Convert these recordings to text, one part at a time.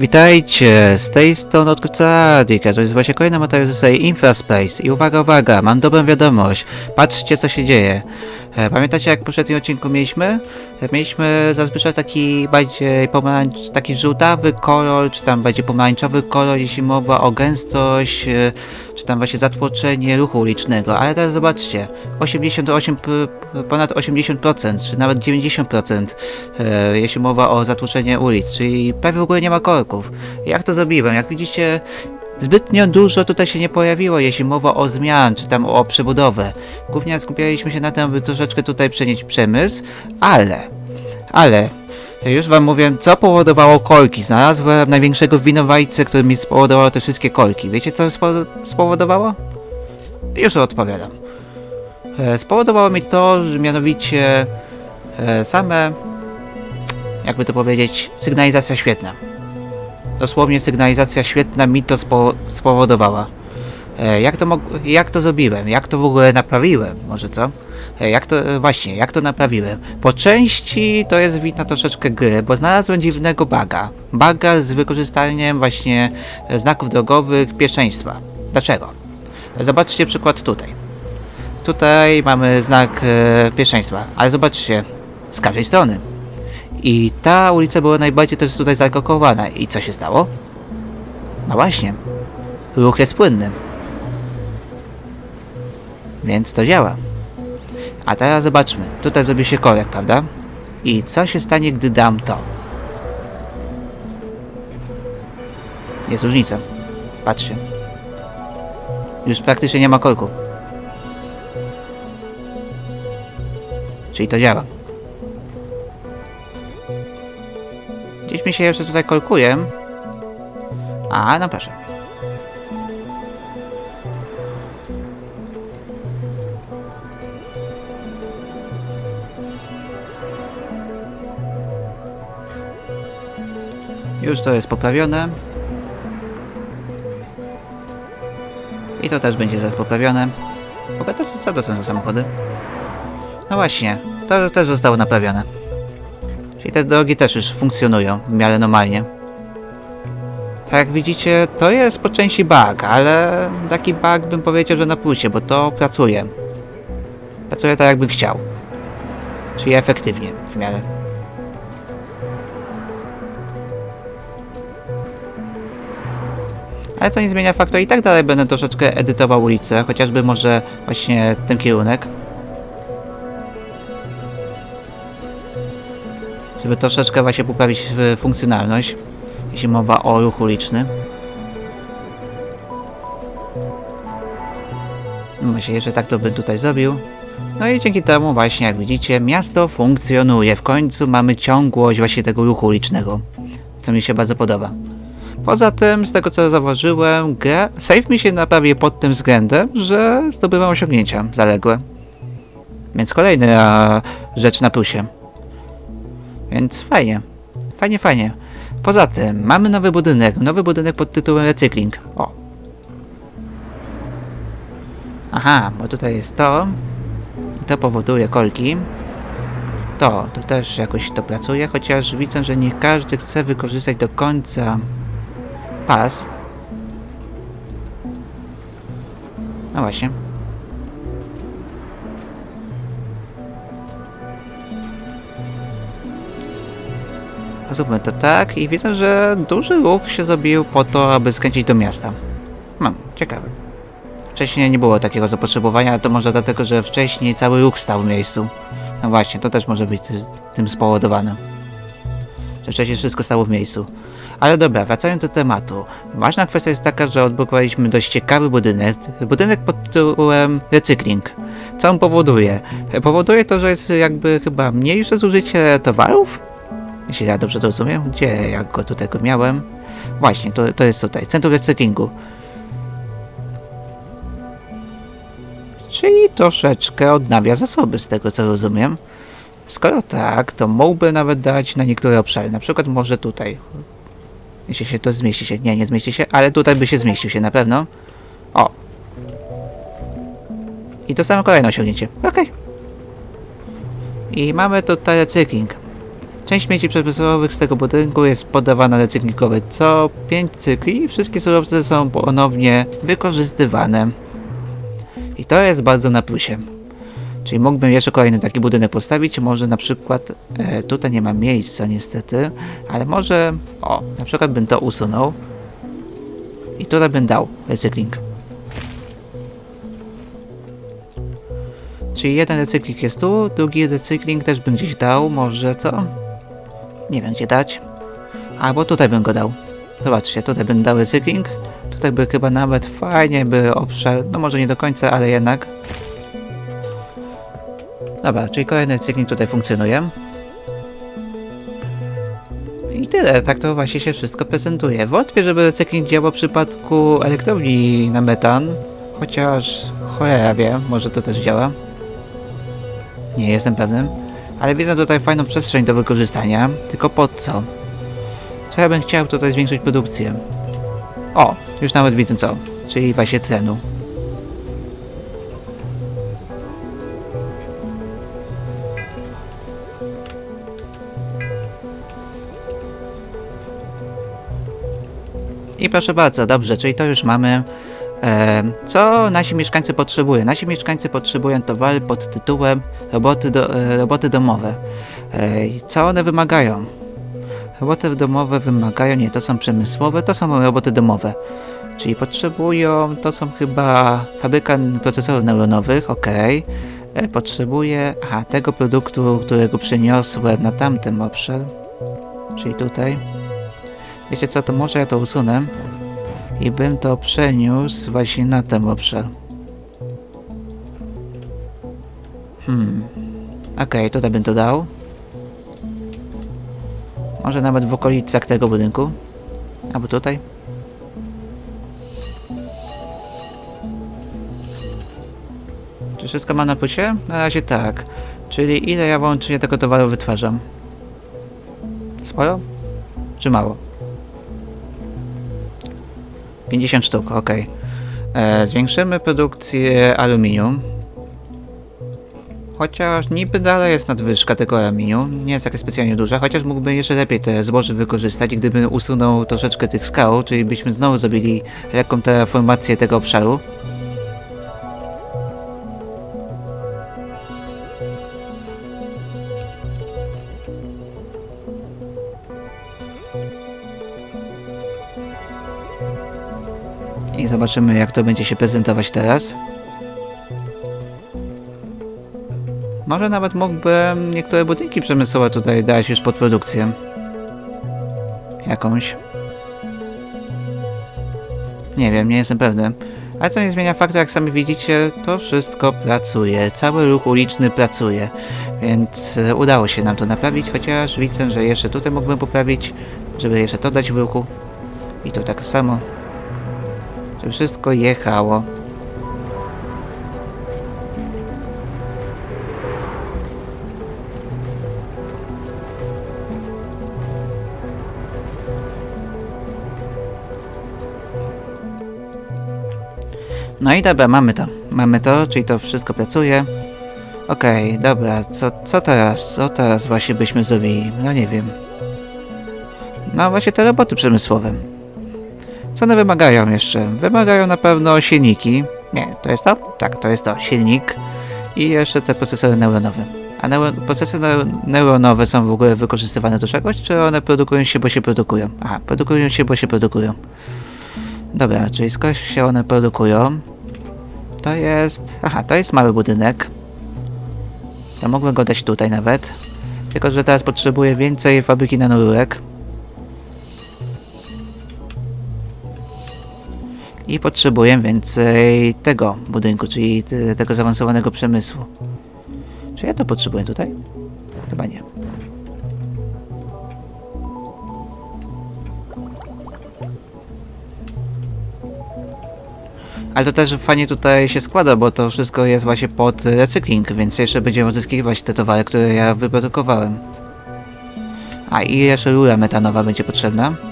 Witajcie, z tej strony odkrywca Adika, to jest właśnie kolejny materiał serii Infraspace i uwaga, uwaga, mam dobrą wiadomość, patrzcie co się dzieje. E, Pamiętacie jak w poprzednim odcinku mieliśmy? E, Mieliśmy zazwyczaj taki bardziej pomarańcz, taki żółtawy kolor, czy tam bardziej pomarańczowy kolor, jeśli mowa o gęstość, e, czy tam właśnie zatłoczenie ruchu ulicznego, ale teraz zobaczcie, 88, p- ponad 80%, czy nawet 90%, e, jeśli mowa o zatłoczenie ulic, czyli prawie w ogóle nie ma korków. Jak to zrobiłem? Jak widzicie, zbytnio dużo tutaj się nie pojawiło, jeśli mowa o zmian, czy tam o przebudowę. Głównie skupialiśmy się na tym, aby troszeczkę tutaj przenieść przemysł, ale, ale, już wam mówię, co powodowało korki. Znalazłem największego winowajcę, który mi spowodował te wszystkie korki. Wiecie, co spo- spowodowało? Już odpowiadam. E, Spowodowało mi to, że mianowicie e, same, jakby to powiedzieć, sygnalizacja świetna. Dosłownie sygnalizacja świetna mi to spo, spowodowała. E, jak to jak to zrobiłem? Jak to w ogóle naprawiłem? Może co? E, jak to, e, właśnie, jak to naprawiłem? Po części to jest wina troszeczkę gry, bo znalazłem dziwnego baga. Baga z wykorzystaniem właśnie e, znaków drogowych pierwszeństwa. Dlaczego? Zobaczcie przykład tutaj. Tutaj mamy znak e, pierwszeństwa, ale zobaczcie, z każdej strony. I ta ulica była najbardziej też tutaj zakokowana. I co się stało? No właśnie, ruch jest płynny. Więc to działa. A teraz zobaczmy, tutaj zrobi się korek, prawda? I co się stanie, gdy dam to? Jest różnica. Patrzcie. Już praktycznie nie ma korku. Czyli to działa. Gdzieś mi się jeszcze tutaj kolkuje. A, no proszę. Już to jest poprawione. I to też będzie zaraz poprawione. W ogóle to co, to są za samochody? No właśnie, to też zostało naprawione. Czyli te drogi też już funkcjonują w miarę normalnie. Tak jak widzicie, to jest po części bug, ale taki bug bym powiedział, że na plusie, bo to pracuje. Pracuje tak jakby chciał. Czyli efektywnie w miarę. Ale co nie zmienia faktu, i tak dalej będę troszeczkę edytował ulicę, chociażby może właśnie ten kierunek. Żeby troszeczkę właśnie poprawić e, funkcjonalność, jeśli mowa o ruchu uliczny. No Myślę, że tak to bym tutaj zrobił. No i dzięki temu właśnie, jak widzicie, miasto funkcjonuje. W końcu mamy ciągłość właśnie tego ruchu ulicznego, co mi się bardzo podoba. Poza tym, z tego co zauważyłem, gra, save mi się naprawił pod tym względem, że zdobywam osiągnięcia zaległe. Więc kolejna rzecz na plusie. Więc fajnie. Fajnie, fajnie. Poza tym, mamy nowy budynek. Nowy budynek pod tytułem Recykling. O. Aha, bo tutaj jest to. I to powoduje kolki. To, to też jakoś to pracuje, chociaż widzę, że nie każdy chce wykorzystać do końca pas. No właśnie. Zróbmy to tak i widzę, że duży ruch się zrobił po to, aby skręcić do miasta. Mam, ciekawe. Wcześniej nie było takiego zapotrzebowania, to może dlatego, że wcześniej cały ruch stał w miejscu. No właśnie, to też może być ty, tym spowodowane. Że wcześniej wszystko stało w miejscu. Ale dobra, wracając do tematu. Ważna kwestia jest taka, że odblokowaliśmy dość ciekawy budynek. Budynek pod tytułem Recykling. Co on powoduje? Powoduje to, że jest jakby chyba mniejsze zużycie towarów? Jeśli ja dobrze to rozumiem, gdzie jak go tutaj miałem? Właśnie, to, to jest tutaj, centrum recyklingu. Czyli troszeczkę odnawia zasoby, z tego co rozumiem. Skoro tak, to mógłby nawet dać na niektóre obszary, na przykład może tutaj. Jeśli się to zmieści się, nie, nie zmieści się, ale tutaj by się zmieścił się na pewno. O. I to samo kolejne osiągnięcie, okej. I mamy tutaj recykling. Część śmieci przemysłowych z tego budynku jest podawana recyklikowi co 5 cykli i wszystkie surowce są ponownie wykorzystywane. I to jest bardzo na plusie. Czyli mógłbym jeszcze kolejny taki budynek postawić, może na przykład, e, tutaj nie ma miejsca niestety, ale może, o, na przykład bym to usunął i tutaj bym dał recykling. Czyli jeden recykling jest tu, drugi recykling też bym gdzieś dał, może co? Nie wiem gdzie dać. Albo tutaj bym go dał. Zobaczcie, tutaj bym dał recykling. Tutaj by chyba nawet fajnie by obszar, no może nie do końca, ale jednak. Dobra, czyli kolejny recykling tutaj funkcjonuje. I tyle, tak to właśnie się wszystko prezentuje. Wątpię, żeby recykling działał w przypadku elektrowni na metan, chociaż cholera wie, może to też działa. Nie jestem pewny. Ale widzę tutaj fajną przestrzeń do wykorzystania. Tylko po co? Ja bym chciał tutaj zwiększyć produkcję? O, już nawet widzę co. Czyli właśnie tlenu. I proszę bardzo, dobrze, czyli to już mamy. Co nasi mieszkańcy potrzebują? Nasi mieszkańcy potrzebują towary pod tytułem roboty, do, e, roboty domowe. Co one wymagają? Roboty domowe wymagają, nie, to są przemysłowe, to są roboty domowe. Czyli potrzebują, to są chyba fabryka procesorów neuronowych, ok. E, potrzebuję, aha, tego produktu, którego przeniosłem na tamten obszar. Czyli tutaj. Wiecie co, to może ja to usunę i bym to przeniósł właśnie na ten obszar. Hmm. Okej, tutaj bym to dał. Może nawet w okolicach tego budynku. Albo tutaj. Czy wszystko ma na plusie? Na razie tak. Czyli ile ja łącznie tego towaru wytwarzam? Sporo? Czy mało? 50 sztuk, ok. E, zwiększymy produkcję aluminium. Chociaż niby dalej jest nadwyżka tego aluminium, nie jest jakaś specjalnie duża, chociaż mógłbym jeszcze lepiej te zboże wykorzystać, gdybym usunął troszeczkę tych skał, czyli byśmy znowu zrobili lekką terraformację tego obszaru. Zobaczymy jak to będzie się prezentować teraz. Może nawet mógłbym niektóre budynki przemysłowe tutaj dać już pod produkcję. Jakąś. Nie wiem, nie jestem pewny. Ale co nie zmienia faktu, jak sami widzicie, to wszystko pracuje. Cały ruch uliczny pracuje. Więc e, udało się nam to naprawić, chociaż widzę, że jeszcze tutaj mógłbym poprawić, żeby jeszcze to dać w ruchu. I to tak samo. Żeby wszystko jechało. No i dobra, mamy to. Mamy to, czyli to wszystko pracuje. Okej, dobra, co, co teraz? Co teraz właśnie byśmy zrobili? No nie wiem. No właśnie te roboty przemysłowe. Co one wymagają jeszcze? Wymagają na pewno silniki. Nie, to jest to? Tak, to jest to. Silnik. I jeszcze te procesory neuronowe. A neuro procesory neu neuronowe są w ogóle wykorzystywane do czegoś, czy one produkują się, bo się produkują? Aha, produkują się, bo się produkują. Dobra, czyli skoro się one produkują, to jest... Aha, to jest mały budynek. To mogłem go dać tutaj nawet. Tylko, że teraz potrzebuję więcej fabryki nanorurek. I potrzebuję więcej tego budynku, czyli te, tego zaawansowanego przemysłu. Czy ja to potrzebuję tutaj? Chyba nie. Ale to też fajnie tutaj się składa, bo to wszystko jest właśnie pod recykling, więc jeszcze będziemy odzyskiwać te towary, które ja wyprodukowałem. A i jeszcze rura metanowa będzie potrzebna.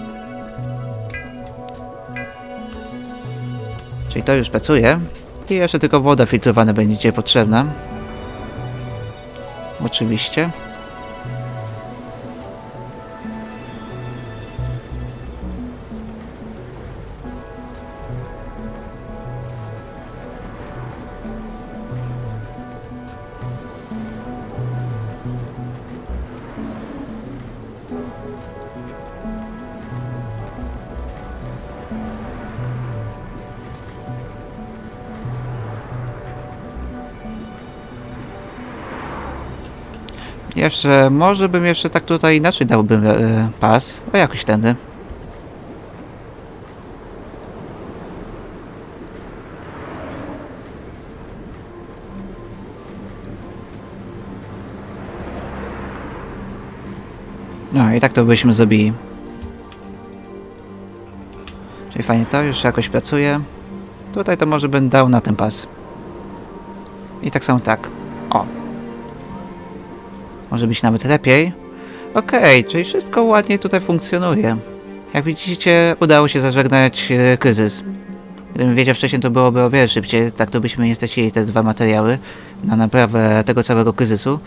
Czyli to już pracuje. I jeszcze tylko woda filtrowana będzie potrzebna. Oczywiście. Jeszcze, może bym jeszcze tak tutaj inaczej dałbym e, pas. O, jakoś tędy. No i tak to byśmy zrobili. Czyli fajnie to już jakoś pracuje. Tutaj to może bym dał na ten pas. I tak samo tak. Może być nawet lepiej. Okej, czyli wszystko ładnie tutaj funkcjonuje. Jak widzicie, udało się zażegnać e, kryzys. Gdybym wiedział wcześniej, to byłoby o wiele szybciej. Tak to byśmy nie stracili te dwa materiały na naprawę tego całego kryzysu.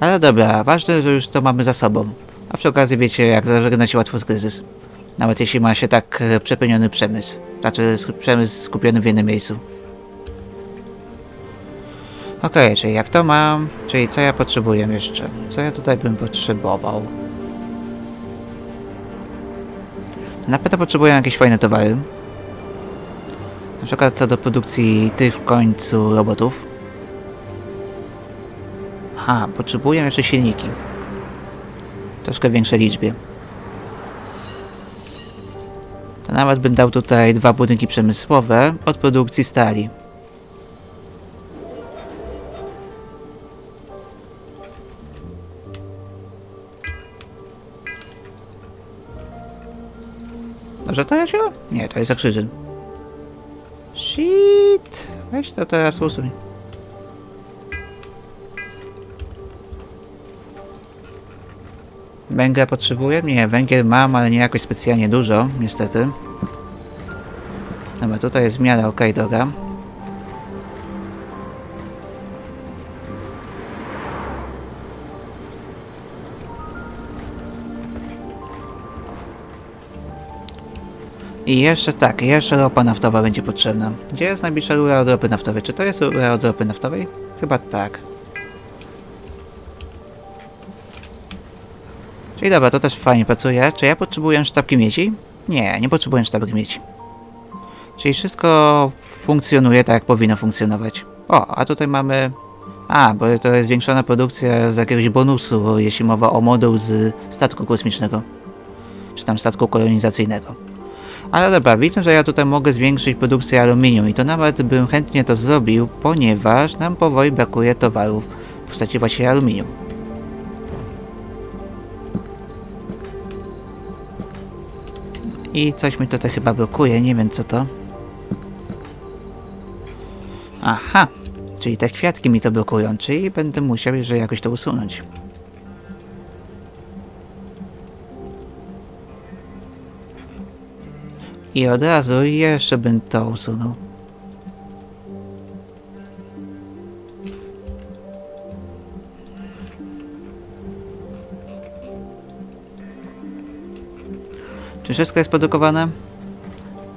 Ale dobra, ważne, że już to mamy za sobą. A przy okazji wiecie, jak zażegnać łatwo kryzys. Nawet jeśli ma się tak e, przepełniony przemysł. Znaczy przemysł skupiony w jednym miejscu. Okej, czyli jak to mam, czyli co ja potrzebuję jeszcze? Co ja tutaj bym potrzebował? Na pewno potrzebuję jakieś fajne towary. Na przykład co do produkcji tych w końcu robotów. Aha, potrzebuję jeszcze silniki. Troszkę większej liczbie. To nawet bym dał tutaj dwa budynki przemysłowe od produkcji stali. Się? Nie, to jest zakrzyżyn. Shit. Weź to teraz usuń. Węgla potrzebuję? Nie, węgiel mam, ale nie jakoś specjalnie dużo, niestety. Dobra, tutaj jest w miarę okej droga. I jeszcze tak, jeszcze ropa naftowa będzie potrzebna. Gdzie jest najbliższa rura od ropy naftowej? Czy to jest rura od ropy naftowej? Chyba tak. Czyli dobra, to też fajnie pracuje. Czy ja potrzebuję sztabki miedzi? Nie, nie potrzebuję sztabki miedzi. Czyli wszystko funkcjonuje tak, jak powinno funkcjonować. O, a tutaj mamy... A, bo to jest zwiększona produkcja z jakiegoś bonusu, jeśli mowa o moduł z statku kosmicznego. Czy tam statku kolonizacyjnego. Ale dobra, widzę, że ja tutaj mogę zwiększyć produkcję aluminium i to nawet bym chętnie to zrobił, ponieważ nam powoli brakuje towarów w postaci właśnie aluminium. I coś mi tutaj chyba blokuje, nie wiem co to. Aha, czyli te kwiatki mi to blokują, czyli będę musiał jeszcze jakoś to usunąć. I od razu jeszcze bym to usunął. Czy wszystko jest produkowane?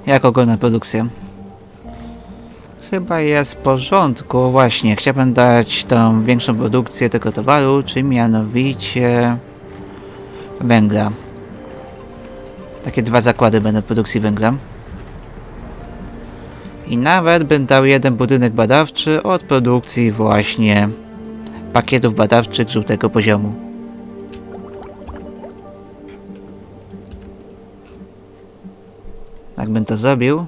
Jak oglądam produkcję? Chyba jest w porządku. Właśnie, chciałbym dać tą większą produkcję tego towaru, czyli mianowicie węgla. Takie dwa zakłady będą produkcji węgla. I nawet bym dał jeden budynek badawczy od produkcji właśnie pakietów badawczych żółtego poziomu. Tak bym to zrobił.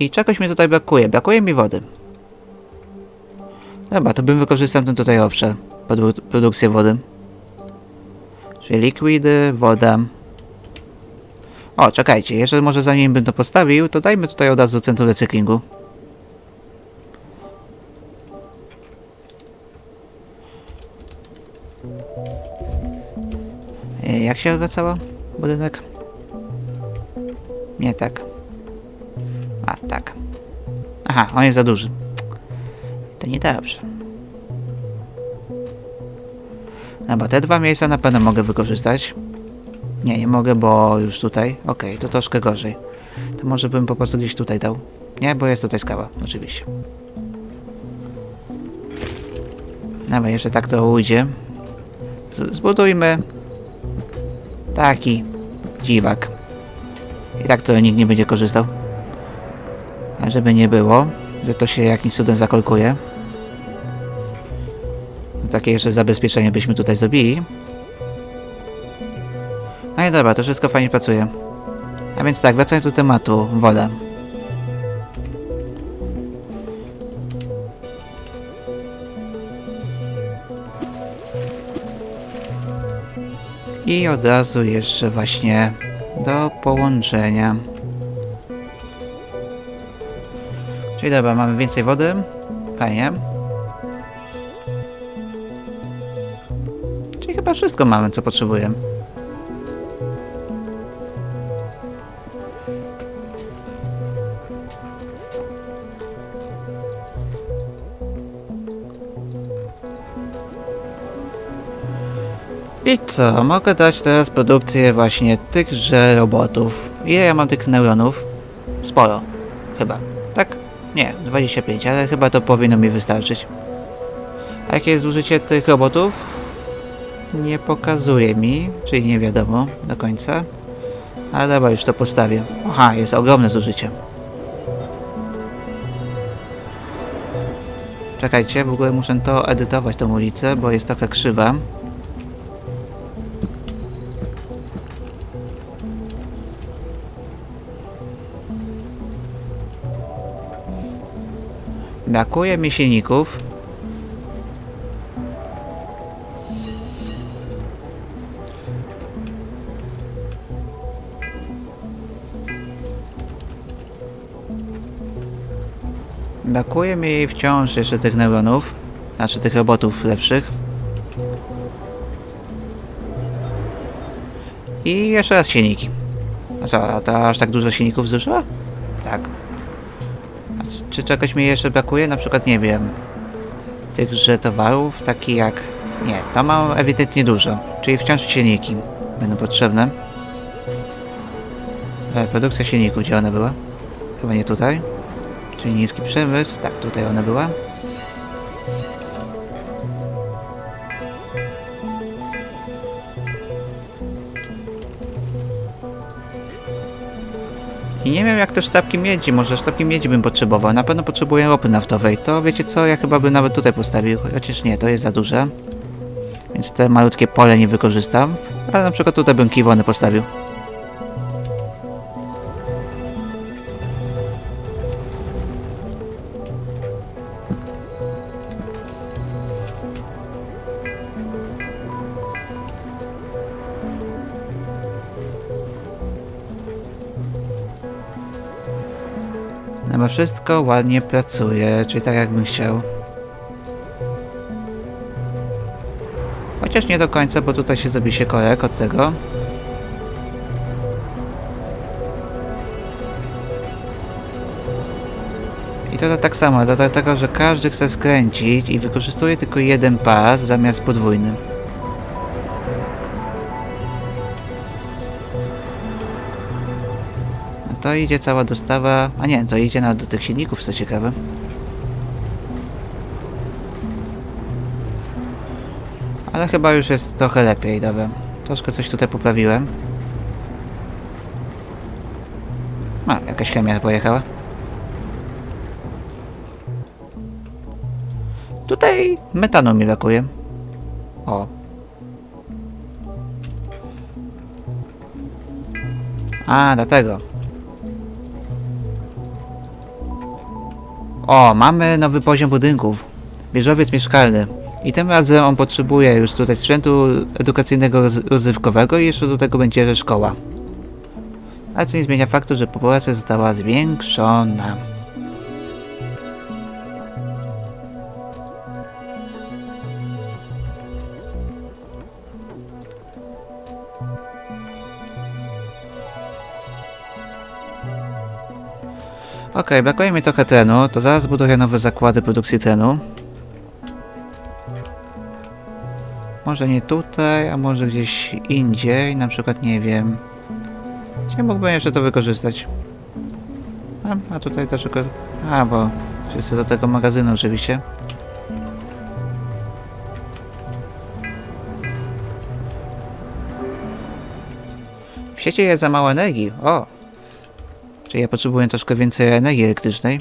I czegoś mi tutaj brakuje. Brakuje mi wody. Dobra, to bym wykorzystał ten tutaj obszar produ- produkcję wody. Czyli likwidy, woda. O, czekajcie, jeszcze może zanim to postawił, to dajmy tutaj od razu centrum recyklingu. E, Jak się odwracała budynek? Nie tak. A, tak. Aha, on jest za duży. To nie dobrze. Dobra, te dwa miejsca na pewno mogę wykorzystać. Nie, nie mogę, bo już tutaj. Okej, to troszkę gorzej. To może bym po prostu gdzieś tutaj dał. Nie, bo jest tutaj skała, oczywiście. Dobra, jeszcze tak to ujdzie. Z zbudujmy taki dziwak. I tak to nikt nie będzie korzystał. A żeby nie było, że to się jakimś cudem zakolkuje. No takie jeszcze zabezpieczenie byśmy tutaj zrobili. No dobra, to wszystko fajnie pracuje. A więc tak, wracając do tematu, woda. I od razu jeszcze właśnie do połączenia. Czyli dobra, mamy więcej wody. Fajnie. Czyli chyba wszystko mamy, co potrzebujemy. I co? Mogę dać teraz produkcję właśnie tychże robotów. Ile ja mam tych neuronów? Sporo. Chyba. Tak? Nie, 25, ale chyba to powinno mi wystarczyć. A jakie jest zużycie tych robotów? Nie pokazuje mi, czyli nie wiadomo do końca. Ale dobra, już to postawię. Aha, jest ogromne zużycie. Czekajcie, w ogóle muszę to edytować, tą ulicę, bo jest trochę krzywa. Brakuje mi silników. Brakuje mi wciąż jeszcze tych neuronów, znaczy tych robotów lepszych. I jeszcze raz silniki. A co, to aż tak dużo silników zużyła? Czy czegoś mi jeszcze brakuje? Na przykład, nie wiem, tychże towarów, takich jak... Nie, to mam ewidentnie dużo, czyli wciąż silniki będą potrzebne. E, produkcja silników, gdzie one były? Chyba nie tutaj. Czyli niski przemysł, tak, tutaj ona była. I nie wiem jak te sztabki miedzi, może sztabki miedzi bym potrzebował. Na pewno potrzebuję ropy naftowej. To wiecie co, ja chyba bym nawet tutaj postawił. Chociaż nie, to jest za duże. Więc te malutkie pole nie wykorzystam. Ale na przykład tutaj bym kiwony postawił. Bo wszystko ładnie pracuje, czyli tak jakbym chciał. Chociaż nie do końca, bo tutaj się zrobi się korek od tego. I to tak samo, dlatego, że każdy chce skręcić i wykorzystuje tylko jeden pas zamiast podwójny. To idzie cała dostawa, a nie, to idzie nawet do tych silników, co ciekawe. Ale chyba już jest trochę lepiej, dobra. Troszkę coś tutaj poprawiłem. A, jakaś chemia pojechała. Tutaj metanu mi brakuje. O. A, dlatego. O, mamy nowy poziom budynków. Wieżowiec mieszkalny. I tym razem on potrzebuje już tutaj sprzętu edukacyjnego roz- rozrywkowego i jeszcze do tego będzie szkoła. Ale co nie zmienia faktu, że populacja została zwiększona. Okej, brakuje mi trochę trenu, to zaraz buduję nowe zakłady produkcji trenu. Może nie tutaj, a może gdzieś indziej, na przykład nie wiem. Gdzie mógłbym jeszcze to wykorzystać? A, a tutaj też tylko... A, bo wszyscy do tego magazynu oczywiście. W sieci jest za mało energii, o! Czyli ja potrzebuję troszkę więcej energii elektrycznej.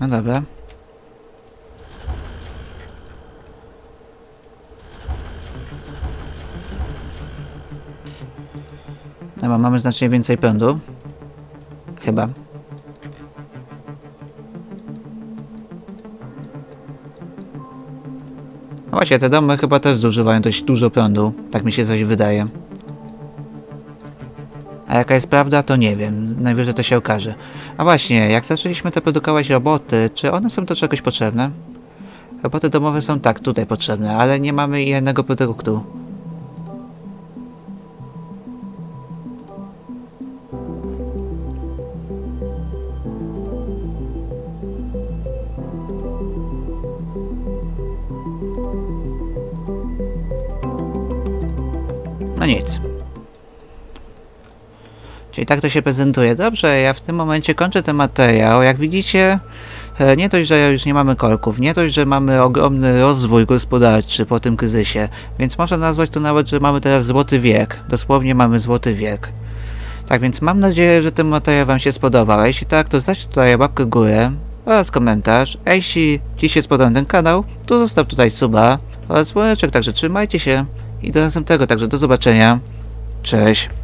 No dobra. Dobra, mamy znacznie więcej prądu. Chyba. No właśnie, te domy chyba też zużywają dość dużo prądu. Tak mi się coś wydaje. A jaka jest prawda, to nie wiem. Najwyżej to się okaże. A właśnie, jak zaczęliśmy te produkować roboty, czy one są do czegoś potrzebne? Roboty domowe są tak, tutaj potrzebne, ale nie mamy jednego produktu. No nic. Czyli tak to się prezentuje. Dobrze, ja w tym momencie kończę ten materiał. Jak widzicie, e, nie dość, że już nie mamy korków, nie dość, że mamy ogromny rozwój gospodarczy po tym kryzysie, więc można nazwać to nawet, że mamy teraz złoty wiek. Dosłownie mamy złoty wiek. Tak więc mam nadzieję, że ten materiał Wam się spodobał. A jeśli tak, to zostawcie tutaj łapkę w górę oraz komentarz. A jeśli Ci się spodobał ten kanał, to zostaw tutaj suba oraz dzwoneczek. Także trzymajcie się i do następnego. Także do zobaczenia. Cześć.